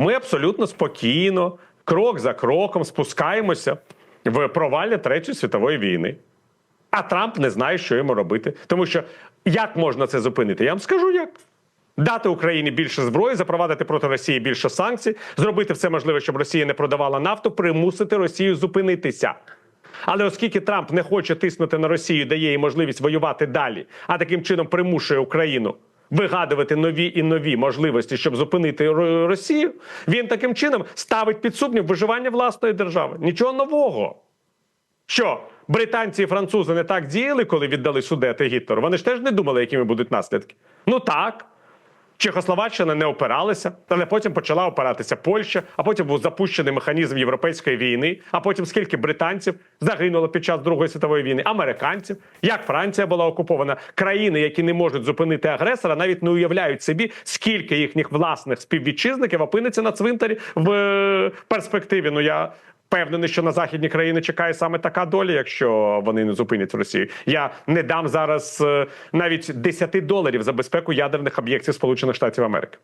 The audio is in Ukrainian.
ми абсолютно спокійно, крок за кроком спускаємося в провалля Третьої світової війни. А Трамп не знає, що йому робити. Тому що як можна це зупинити? Я вам скажу як. Дати Україні більше зброї, запровадити проти Росії більше санкцій, зробити все можливе, щоб Росія не продавала нафту, примусити Росію зупинитися. Але оскільки Трамп не хоче тиснути на Росію, дає їй можливість воювати далі, а таким чином примушує Україну вигадувати нові і нові можливості, щоб зупинити Росію, він таким чином ставить під сумнів виживання власної держави. Нічого нового. Що британці і французи не так діяли, коли віддали Судети Гітлеру? Вони ж теж не думали, якими будуть наслідки. Ну так. Чехословаччина не опиралася, але потім почала опиратися Польща, а потім був запущений механізм європейської війни. А потім скільки британців загинуло під час Другої світової війни, американців, як Франція була окупована. Країни, які не можуть зупинити агресора, навіть не уявляють собі, скільки їхніх власних співвітчизників опиниться на цвинтарі в е, перспективі. Ну я Впевнений, що на західні країни чекає саме така доля, якщо вони не зупинять Росію. Я не дам зараз е, навіть 10 доларів за безпеку ядерних об'єктів Сполучених Штатів Америки.